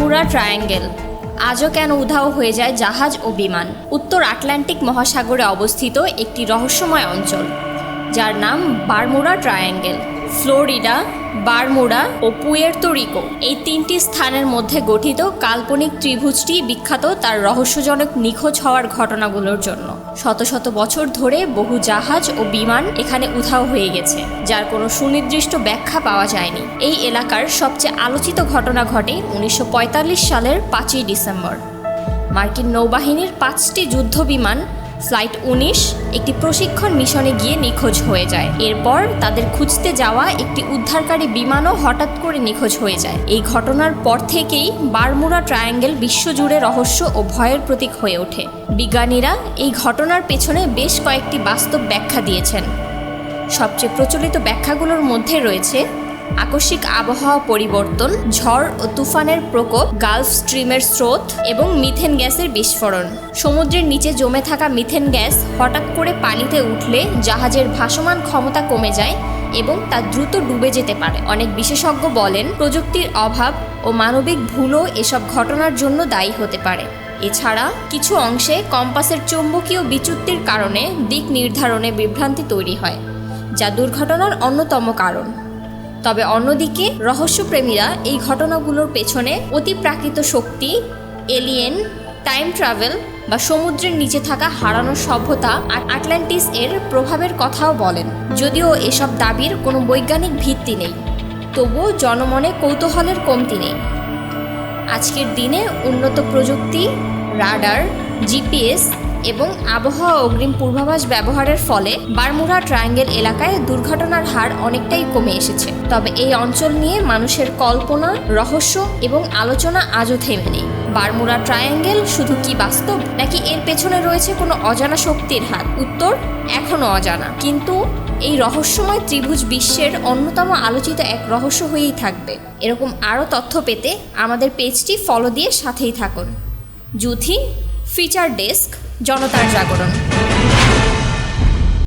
বারমুরা triangle. আজও কেন উধাও হয়ে যায় জাহাজ ও বিমান। উত্তর আটলান্টিক মহাসাগরে অবস্থিত একটি রহস্যময় অঞ্চল, যার নাম বারমুরা ট্রায়াঙ্গেল। ফ্লোরিডা, বারমুডা ও পুয়ের্তো রিকো এই তিনটি স্থানের মধ্যে গঠিত কাল্পনিক ত্রিভুজটি বিখ্যাত তার রহস্যজনক নিখোঁজ হওয়ার ঘটনাগুলোর জন্য। শত শত বছর ধরে বহু জাহাজ ও বিমান এখানে উধাও হয়ে গেছে, যার কোনো সুনির্দিষ্ট ব্যাখ্যা পাওয়া যায়নি। এই এলাকার সবচেয়ে আলোচিত ঘটনা ঘটে উনিশশো পঁয়তাল্লিশ সালের পাঁচই ডিসেম্বর। মার্কিন নৌবাহিনীর পাঁচটি যুদ্ধ বিমান ফ্লাইট উনিশ, একটি প্রশিক্ষণ মিশনে গিয়ে নিখোঁজ হয়ে যায়। এরপর তাদের খুঁজতে যাওয়া একটি উদ্ধারকারী বিমানও হঠাৎ করে নিখোঁজ হয়ে যায়। এই ঘটনার পর থেকেই বারমুরা ট্রায়াঙ্গেল বিশ্বজুড়ে রহস্য ও ভয়ের প্রতীক হয়ে ওঠে। বিজ্ঞানীরা এই ঘটনার পেছনে বেশ কয়েকটি বাস্তব ব্যাখ্যা দিয়েছেন। সবচেয়ে প্রচলিত ব্যাখ্যাগুলোর মধ্যে রয়েছে আকস্মিক আবহাওয়া পরিবর্তন, ঝড় ও তুফানের প্রকোপ গালফ স্ট্রিমের স্রোত এবং মিথেন গ্যাসের বিস্ফোরণ। সমুদ্রের নিচে জমে থাকা মিথেন গ্যাস হঠাৎ করে পানিতে উঠলে জাহাজের ভাসমান ক্ষমতা কমে যায় এবং তা দ্রুত ডুবে যেতে পারে। অনেক বিশেষজ্ঞ বলেন, প্রযুক্তির অভাব ও মানবিক ভুলও এসব ঘটনার জন্য দায়ী হতে পারে। এছাড়া, কিছু অংশে কম্পাসের চৌম্বকীয় বিচ্যুতির কারণে দিক নির্ধারণে বিভ্রান্তি তৈরি হয়, যা দুর্ঘটনার অন্যতম কারণ। তবে অন্যদিকে রহস্যপ্রেমীরা এই ঘটনাগুলোর পেছনে অতিপ্রাকৃত শক্তি এলিয়েন টাইম ট্রাভেল বা সমুদ্রের নিচে থাকা হারানো সভ্যতা আর আটলান্টিস এর প্রভাবের কথাও বলেন। যদিও এসব দাবির কোনো বৈজ্ঞানিক ভিত্তি নেই, তবুও জনমনে কৌতূহলের কমতি নেই। আজকের দিনে উন্নত প্রযুক্তি, রাডার, জিপিএস এবং আবহাওয়া অগ্রিম পূর্বাভাস ব্যবহারের ফলে বারমুডা ট্রায়াঙ্গেল এলাকায় দুর্ঘটনার হার অনেকটাই কমে এসেছে। তবে এই অঞ্চল নিয়ে মানুষের কল্পনা, রহস্য এবং আলোচনা আজও থেমে নেই। বারমুডা ট্রায়াঙ্গেল শুধু কি বাস্তব, নাকি এর পেছনে রয়েছে কোনো অজানা শক্তির হাত? উত্তর এখনও অজানা। কিন্তু এই রহস্যময় ত্রিভুজ বিশ্বের অন্যতম আলোচিত এক রহস্য হয়েই থাকবে। এরকম আরও তথ্য পেতে আমাদের পেজটি ফলো দিয়ে সাথেই থাকুন। Juthi feature desk. জনতার জাগরণ।